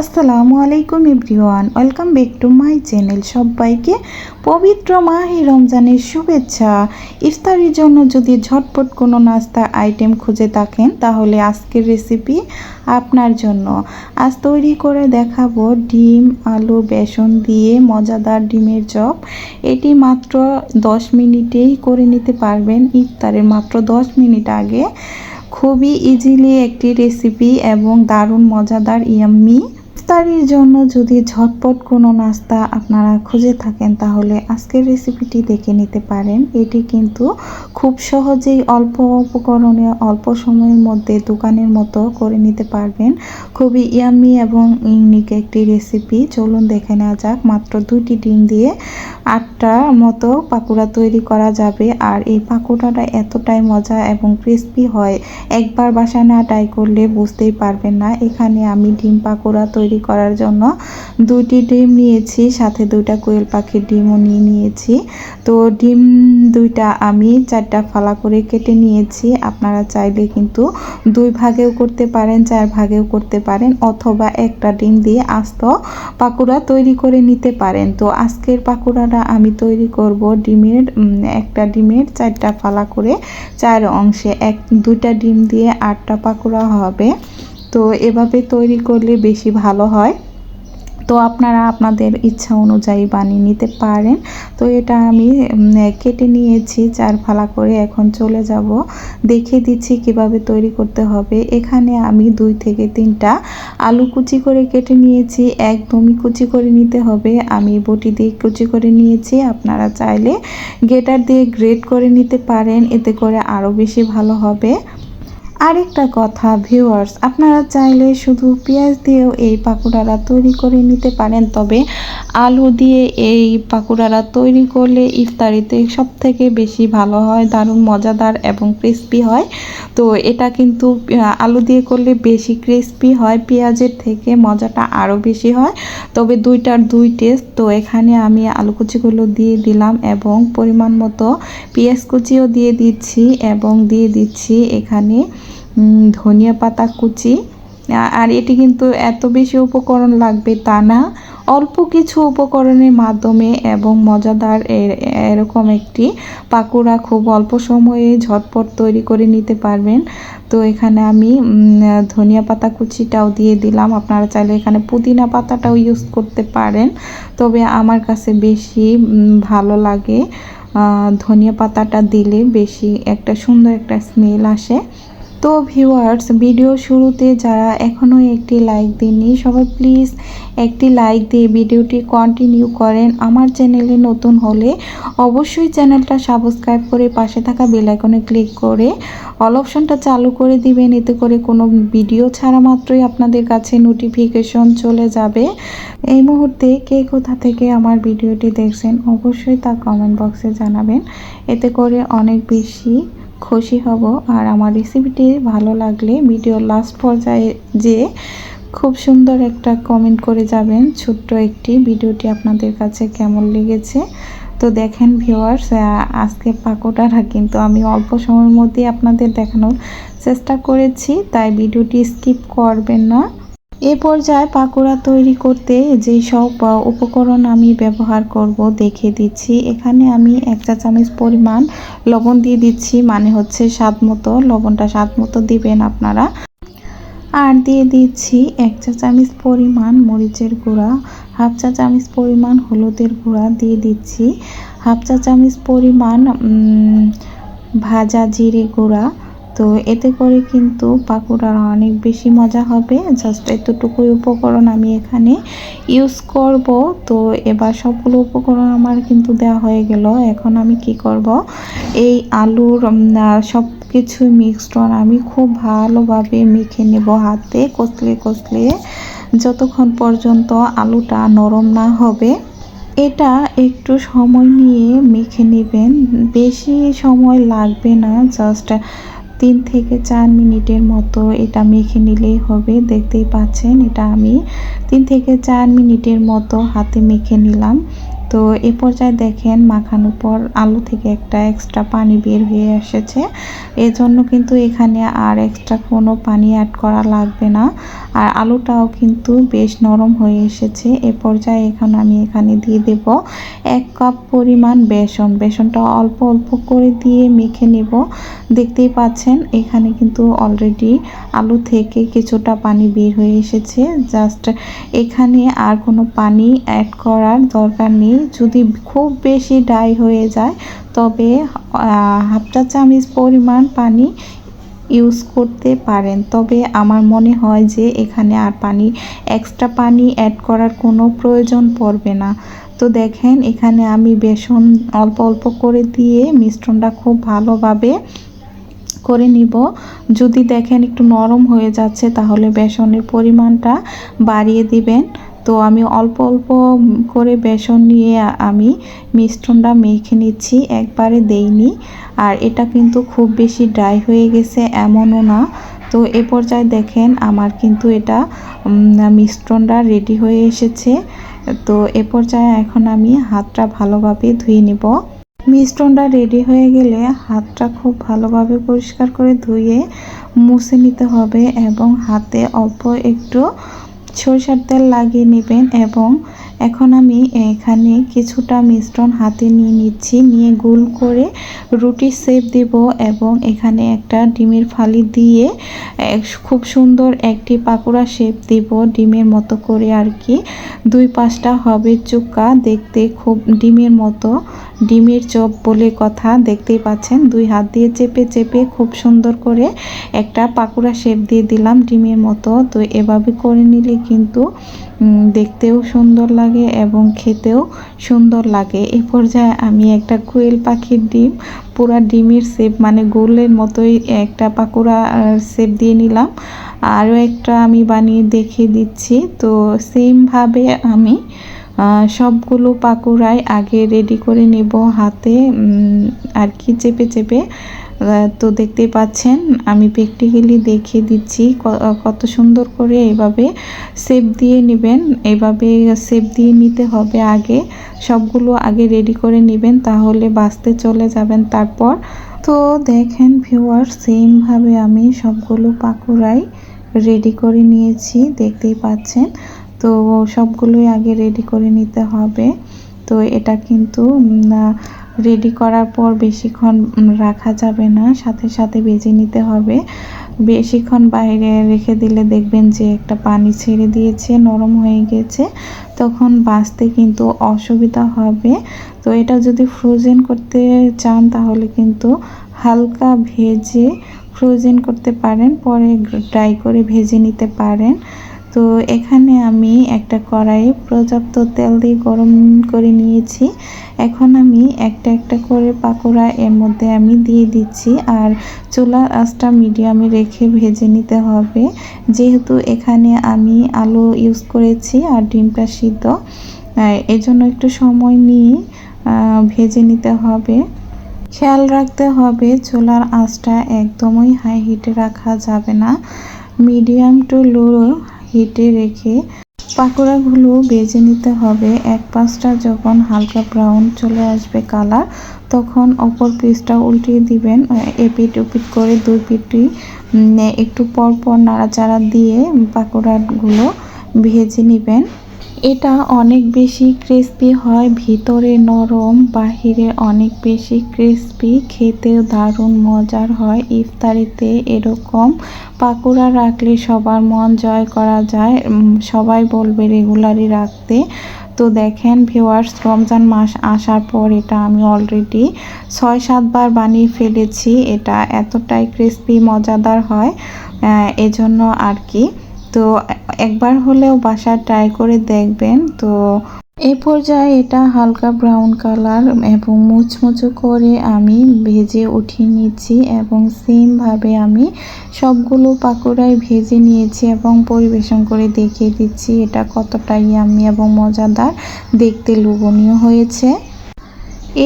আসসালামু আলাইকুম everyone, welcome back to my channel সবাইকে পবিত্র মাহে রমজানের শুভেচ্ছা। ইফতারির জন্য যদি ঝটপট কোনো নাস্তা আইটেম খুঁজে থাকেন, তাহলে আজকের রেসিপি আপনার জন্য। আজ তৈরি করে দেখাবো ডিম, আলু, বেসন দিয়ে মজাদার ডিমের চপ। এটি মাত্র দশ মিনিটেই করে নিতে পারবেন। ইফতারের মাত্র দশ মিনিট আগে। খুবই ইজিলি একটি রেসিপি এবং দারুণ, মজাদার ইয়াম্মি ইফতারির জন্য যদি ঝটপট কোনো নাস্তা আপনারা খুঁজে থাকেন, তাহলে আজকের রেসিপিটি দেখে নিতে পারেন। এটি কিন্তু খুব সহজেই অল্প উপকরণে, অল্প সময়ের মধ্যে দোকানের মতো করে নিতে পারবেন। খুবই ইয়ামি এবং ইউনিক একটি রেসিপি চলুন দেখে নেওয়া যাক, মাত্র দুটি ডিম দিয়ে আটটার মতো পাকোড়া তৈরি করা যাবে। আর এই পাকোড়াটা এতটাই মজা এবং ক্রিস্পি হয়, একবার বাসায় না ট্রাই করলে বুঝতেই পারবেন না। এখানে আমি ডিম পাকোড়া তৈরি করার জন্য দুইটি ডিম নিয়েছি, সাথে দুইটা কোয়েল পাখির ডিমও নিয়ে নিয়েছি। তো ডিম দুইটা আমি চারটা ফালা করে কেটে নিয়েছি। আপনারা চাইলে কিন্তু দুই ভাগেও করতে পারেন, চার ভাগেও করতে পারেন, অথবা একটা ডিম দিয়ে আস্ত পাকোড়া তৈরি করে নিতে পারেন। তো আজকের পাকোড়াটা আমি তৈরি করব ডিমের একটা ডিমের চারটা ফালা করে, চার অংশে। এক, দুইটা ডিম দিয়ে আটটা পাকোড়া হবে। তো এভাবে তৈরি করলে বেশি ভালো হয়। তো আপনারা আপনাদের ইচ্ছা অনুযায়ী বানিয়ে নিতে পারেন। তো এটা আমি কেটে নিয়েছি, চার ফালা করে এখন চলে যাব। দেখিয়ে দিচ্ছি কীভাবে তৈরি করতে হবে। এখানে আমি দুই থেকে তিনটা আলু কুচি করে কেটে নিয়েছি। একদমই কুচি করে নিতে হবে। আমি বটি দিয়ে কুচি করে নিয়েছি। আপনারা চাইলে গেটার দিয়ে গ্রেট করে নিতে পারেন। এতে করে আরও বেশি ভালো হবে। আরেকটা কথা ভিউয়ার্স আপনারা চাইলে শুধু পেঁয়াজ দিয়েও এই পাকোড়ারা তৈরি করে নিতে পারেন, তবে আলু দিয়ে এই পাকোড়ারা তৈরি করলে ইফতারিতে সব থেকে বেশি ভালো হয়, দারুণ মজাদার এবং ক্রিস্পি হয়। তো এটা কিন্তু আলু দিয়ে করলে বেশি ক্রিস্পি হয়, পেঁয়াজের থেকে মজাটা আরও বেশি হয়। তবে দুইটার দুই টেস্ট তো এখানে আমি আলু কুচিগুলো দিয়ে দিলাম এবং পরিমাণ মতো পেঁয়াজ কুচিও দিয়ে দিচ্ছি এবং দিয়ে দিচ্ছি এখানে ধনিয়া পাতা কুচি। আর এটি কিন্তু এত বেশি উপকরণ লাগবে তা না। অল্প কিছু উপকরণের মাধ্যমে এবং মজাদার এরকম একটি পাকোড়া খুব অল্প সময়ে ঝটপট তৈরি করে নিতে পারবেন। তো এখানে আমি ধনিয়া পাতা কুচিটাও দিয়ে দিলাম। আপনারা চাইলে এখানে পুদিনা পাতাটাও ইউজ করতে পারেন। তবে আমার কাছে বেশি ভালো লাগে ধনিয়া পাতাটা দিলে বেশি একটা সুন্দর একটা স্মেল আসে। তো ভিউয়ার্স ভিডিও শুরুতে যারা এখনও একটি লাইক দেননি, সবাই প্লিজ একটি লাইক দিয়ে ভিডিওটি কন্টিনিউ করেন। আমার চ্যানেলে নতুন হলে অবশ্যই চ্যানেলটা সাবস্ক্রাইব করে পাশে থাকা বেলাইকনে ক্লিক করে অল অপশনটা চালু করে দিবেন। এতে করে কোনো ভিডিও ছাড়া মাত্রই আপনাদের কাছে নোটিফিকেশন চলে যাবে। এই মুহূর্তে কে কোথা থেকে আমার ভিডিওটি দেখছেন, অবশ্যই তা কমেন্ট বক্সে জানাবেন। এতে করে অনেক বেশি খুশি হব। আর আমার রেসিপিটি ভালো লাগলে ভিডিও লাস্ট পর্যায়ে যে খুব সুন্দর একটা কমেন্ট করে যাবেন, ছোট্ট একটি ভিডিওটি আপনাদের কাছে কেমন লেগেছে। তো দেখেন ভিউয়ার্স আজকে পাকোটারা কিন্তু আমি অল্প সময়ের মধ্যেই আপনাদের দেখানোর চেষ্টা করেছি, তাই ভিডিওটি স্কিপ করবেন না। এ পর্যায়ে পাকোড়া তৈরি করতে যেই সব উপকরণ আমি ব্যবহার করব দেখে দিচ্ছি। এখানে আমি এক চা চামচ পরিমাণ লবণ দিয়ে দিচ্ছি মানে হচ্ছে স্বাদ মতো। লবণটা স্বাদ মতো দিবেন আপনারা। আর দিয়ে দিচ্ছি এক চা চামচ পরিমাণ মরিচের গুঁড়া, হাফ চা চামচ পরিমাণ হলুদের গুঁড়া দিয়ে দিচ্ছি। হাফ চা চামচ পরিমাণ ভাজা জিরে গুঁড়া তো এতে করে কিন্তু পাকোড়া অনেক বেশি মজা হবে। জাস্ট এতটুকুই উপকরণ আমি এখানে ইউজ করব। তো এবার সবগুলো উপকরণ আমার কিন্তু দেওয়া হয়ে গেল। এখন আমি কি করব? এই আলুর সব কিছু মিক্সড আমি খুব ভালোভাবে মেখে নেব হাতে কষলে কষলে যতক্ষণ পর্যন্ত আলুটা নরম না হবে, এটা একটু সময় নিয়ে মেখে নেবেন। বেশি সময় লাগবে না জাস্ট তিন থেকে চার মিনিটের মতো এটা মেখে নিলেই হবে, দেখতেই পাচ্ছেন। এটা আমি তিন থেকে চার মিনিটের মতো হাতে মেখে নিলাম। তো এ পর্যায়ে দেখেন মাখানোর পর আলু থেকে একটা এক্সট্রা পানি বের হয়ে এসেছে। এজন্য কিন্তু এখানে আর এক্সট্রা কোনো পানি অ্যাড করা লাগবে না। আর আলুটাও কিন্তু বেশ নরম হয়ে এসেছে। এ পর্যায়ে এখন আমি এখানে দিয়ে দেব এক কাপ পরিমাণ বেসন। বেসনটা অল্প অল্প করে দিয়ে মেখে নেব। দেখতেই পাচ্ছেন এখানে কিন্তু অলরেডি আলু থেকে কিছুটা পানি বের হয়ে এসেছে। জাস্ট এখানে আর কোনো পানি অ্যাড করার দরকার নেই। যদি খুব বেশি ড্রাই হয়ে যায়, তবে হাফ চা চামচ পরিমাণ পানি ইউজ করতে পারেন। তবে আমার মনে হয় যে এখানে আর পানি এক্সট্রা পানি অ্যাড করার কোনো প্রয়োজন পড়বে না। তো দেখেন, এখানে আমি বেসন অল্প অল্প করে দিয়ে মিশ্রণটা খুব ভালোভাবে করে নিব। যদি দেখেন একটু নরম হয়ে যাচ্ছে, তাহলে বেসনের পরিমাণটা বাড়িয়ে দিবেন। তো আমি অল্প অল্প করে বেসন নিয়ে আমি মিশ্রণটা মেখে নিচ্ছি, একবারে দেইনি। আর এটা কিন্তু খুব বেশি ড্রাই হয়ে গেছে, এমনও না। তো এ পর্যায়ে দেখেন আমার কিন্তু এটা মিশ্রণটা রেডি হয়ে এসেছে। তো এ পর্যায়ে এখন আমি হাতটা ভালোভাবে ধুয়ে নিব। মিশ্রণটা রেডি হয়ে গেলে হাতটা খুব ভালোভাবে পরিষ্কার করে ধুয়ে মুছে নিতে হবে এবং হাতে অল্প একটু সরিষার তেল লাগিয়ে নেবেন এবং এখন আমি এখানে কিছুটা মিশ্রণ হাতে নিয়ে নিচ্ছি। নিয়ে গোল করে রুটি সেপ দিব এবং এখানে একটা ডিমের ফালি দিয়ে খুব সুন্দর একটি পাকোড়া শেপ দিব ডিমের মতো করে আর কি। দুই পাঁচটা হবে চুক্কা। দেখতে খুব ডিমের মতো, ডিমের চপ বলে কথা দেখতেই পাচ্ছেন। দুই হাত দিয়ে চেপে চেপে খুব সুন্দর করে একটা পাকুড়া শেপ দিয়ে দিলাম ডিমের মতো। তো এভাবে করে নিলে কিন্তু দেখতেও সুন্দর লাগে এবং খেতেও সুন্দর লাগে। এই পর্যায়ে আমি একটা কোয়েল পাখির ডিম, পুরা ডিমের শেপ মানে গোলের মতোই একটা পাকুড়া শেপ দিয়ে নিলাম। আরও একটা আমি বানিয়ে দেখিয়ে দিচ্ছি। তো সেমভাবে আমি সবগুলো পাকুড়াই আগে রেডি করে নেব হাতে আর কি চেপে চেপে তো দেখতেই পাচ্ছেন, আমি প্র্যাকটিক্যালি দেখিয়ে দিচ্ছি কত সুন্দর করে এভাবে সেপ দিয়ে নেবেন, এভাবে সেপ দিয়ে নিতে হবে আগে, সবগুলো আগে রেডি করে নেবেন তাহলে বাঁচতে চলে যাবেন তারপর। তো দেখেন ভিউয়ার সেমভাবে আমি সবগুলো পাকুড়াই রেডি করে নিয়েছি, দেখতেই পাচ্ছেন। তো সবগুলোই আগে রেডি করে নিতে হবে। তো এটা কিন্তু রেডি করার পর বেশিক্ষণ রাখা যাবে না, সাথে সাথে বেজে নিতে হবে। বেশিক্ষণ বাইরে রেখে দিলে দেখবেন যে একটা পানি ছেড়ে দিয়েছে, নরম হয়ে গেছে। তখন বাঁচতে কিন্তু অসুবিধা হবে। তো এটা যদি ফ্রোজেন করতে চান তাহলে কিন্তু হালকা ভেজে ফ্রোজেন করতে পারেন, পরে ড্রাই করে ভেজে নিতে পারেন। তো এখানে আমি একটা কড়াই পর্যাপ্ত তেল দিয়ে গরম করে নিয়েছি। এখন আমি একটা একটা করে পাকোড়া এর মধ্যে আমি দিয়ে দিচ্ছি আর চুলার আঁচটা মিডিয়ামে রেখে ভেজে নিতে হবে। যেহেতু এখানে আমি আলু ইউজ করেছি আর ডিমটা সিদ্ধ এজন্য একটু সময় নিয়ে ভেজে নিতে হবে। খেয়াল রাখতে হবে চুলার আঁচটা একদমই হাই হিটে রাখা যাবে না। মিডিয়াম টু লো হিটে রেখে পাকোড়াগুলো বেজে নিতে হবে। এক পাঁচটা যখন হালকা ব্রাউন চলে আসবে কালার তখন অপর পিসটা উল্টিয়ে দিবেন এপিট উপিট করে দুই পিটি একটু পর পর নাড়াচাড়া দিয়ে পাকোড়াগুলো ভেজে নেবেন। এটা অনেক বেশি ক্রিস্পি হয়, ভিতরে নরম, বাহিরে অনেক বেশি ক্রিস্পি খেতে দারুণ মজার হয়। ইফতারিতে এরকম পাকুড়া রাখলে সবার মন জয় করা যায় সবাই বলবে রেগুলারই রাখতে। তো দেখেন ভিওয়ার্স রমজান মাস আসার পর এটা আমি অলরেডি ছয় সাতবার বানিয়ে ফেলেছি, এটা এতটাই ক্রিস্পি মজাদার হয় এজন্য আর কি। তো একবার হলেও বাসা ট্রাই করে দেখবেন। তো এই পর্যায়ে এটা হালকা ব্রাউন কালার এবং মুচমুচু করে আমি ভেজে উঠিয়ে নিচ্ছি এবং সেমভাবে আমি সবগুলো পাকোড়াই ভেজে নিয়েছি এবং পরিবেশন করে দেখিয়ে দিচ্ছি এটা কতটা ইয়ামি এবং মজাদার। দেখতে লোভনীয় হয়েছে।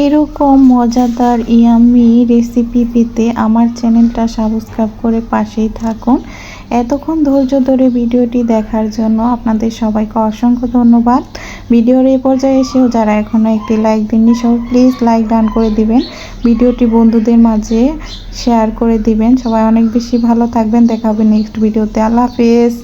এরকম মজাদার ইয়ামি রেসিপি পেতে আমার চ্যানেলটা সাবস্ক্রাইব করে পাশেই থাকুন। এতক্ষণ ধৈর্য ধরে ভিডিওটি দেখার জন্য আপনাদের সবাইকে অসংখ্য ধন্যবাদ। ভিডিওর এই পর্যায়ে এসেও যারা এখনও একটি লাইক দেননি সব প্লিজ লাইক ডান করে দিবেন। ভিডিওটি বন্ধুদের মাঝে শেয়ার করে দিবেন। সবাই অনেক বেশি ভালো থাকবেন। দেখাবেন নেক্সট ভিডিওতে আল্লাহ হাফেজ।